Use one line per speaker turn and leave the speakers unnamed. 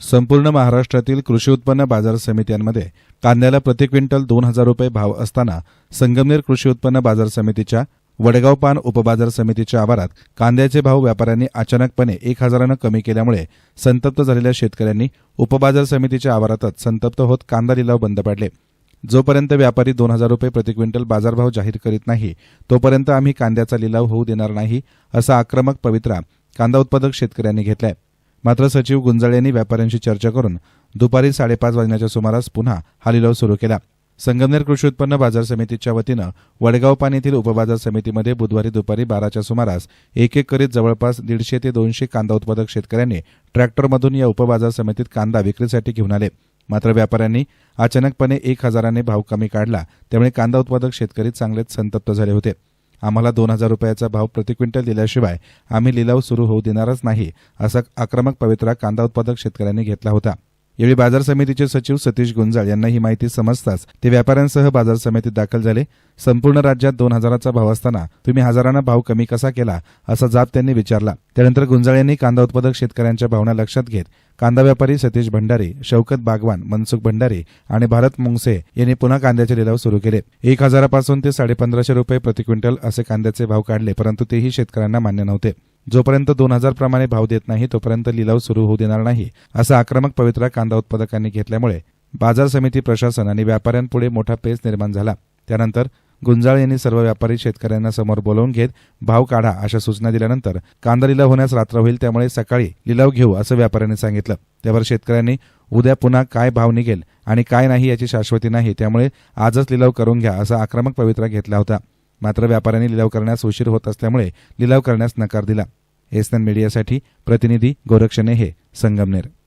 संपूर्ण महाराष्ट्रातील कृषी उत्पन्न बाजार समित्यांमध्ये कांद्याला प्रति क्विंटल दोन हजार रुपये भाव असताना संगमनेर कृषी उत्पन्न बाजार समितीच्या वडगाव पान उपबाजार समितीच्या आवारात कांद्याचे भाव व्यापाऱ्यांनी अचानकपणे एक हजारानं कमी केल्यामुळे संतप्त झालेल्या शेतकऱ्यांनी उपबाजार समितीच्या आवारातच संतप्त होत कांदा लिलाव बंद पाडले. जोपर्यंत व्यापारी दोन हजार रुपये प्रति क्विंटल बाजारभाव जाहीर करीत नाही तोपर्यंत आम्ही कांद्याचा लिलाव होऊ देणार नाही असा आक्रमक पवित्रा कांदा उत्पादक शेतकऱ्यांनी घेतलाय. मात्र सचिव गुंजाळ यांनी व्यापाऱ्यांशी चर्चा करून दुपारी साडेपाच वाजण्याच्या सुमारास पुन्हा हा लिलाव सुरू केला. संगमनेर कृषी उत्पन्न बाजार समितीच्या वतीनं वडगाव पान येथील उपबाजार समितीमध्ये बुधवारी दुपारी बाराच्या सुमारास एक एक करीत जवळपास दीडशे ते दोनशे कांदा उत्पादक शेतकऱ्यांनी ट्रॅक्टरमधून या उपबाजार समितीत कांदा विक्रीसाठी घेऊन आले. मात्र व्यापाऱ्यांनी अचानकपणे एक हजाराने भाव कमी काढला. त्यामुळे कांदा उत्पादक शेतकरी चांगलेच संतप्त झाले होते. आम्हाला दोन हजार रुपयाचा भाव प्रति क्विंटल दिल्याशिवाय आम्ही लिलाव सुरू होऊ देणारच नाही असा आक्रमक पवित्रा कांदा उत्पादक शेतकऱ्यांनी घेतला होता. यावेळी बाजार समितीचे सचिव सतीश गुंजाळ यांना ही माहिती समजताच ते व्यापाऱ्यांसह बाजार समितीत दाखल झाले. संपूर्ण राज्यात दोन हजाराचा भाव असताना तुम्ही हजारांना भाव कमी कसा केला असा जाब त्यांनी विचारला. त्यानंतर गुंजाळ यांनी कांदा उत्पादक शेतकऱ्यांच्या भावना लक्षात घेत कांदा व्यापारी सतीश भंडारी शौकत बागवान मनसुख भंडारी आणि भारत मुंगसे यांनी पुन्हा कांद्याचे लिलाव सुरू केले. एक हजारापासून ते साडेपंधराशे रुपये प्रति क्विंटल असे कांद्याचे भाव काढले परंतु तेही शेतकऱ्यांना मान्य नव्हते. जोपर्यंत दोन हजार प्रमाणे भाव देत नाही तोपर्यंत लिलाव सुरू होऊ देणार नाही असा आक्रमक पवित्रा कांदा उत्पादकांनी घेतल्यामुळे बाजार समिती प्रशासन आणि व्यापाऱ्यांपुढे मोठा पेच निर्माण झाला. त्यानंतर गुंजाळ यांनी सर्व व्यापारी शेतकऱ्यांना समोर बोलावून घेत भाव काढा अशा सूचना दिल्यानंतर कांदा लिलाव होण्यास रात्र होईल त्यामुळे सकाळी लिलाव घेऊ असं व्यापाऱ्यांनी सांगितलं. त्यावर शेतकऱ्यांनी उद्या पुन्हा काय भाव निघेल आणि काय नाही याची शाश्वती नाही त्यामुळे आजच लिलाव करून घ्या असा आक्रमक पवित्रा घेतला होता. मात्र व्यापाऱ्यांनी लिलाव करण्यास उशीर होत असल्यामुळे लिलाव करण्यास नकार दिला. एसन मीडियासाठी प्रतिनिधी गोरक्षणे हे संगमनेर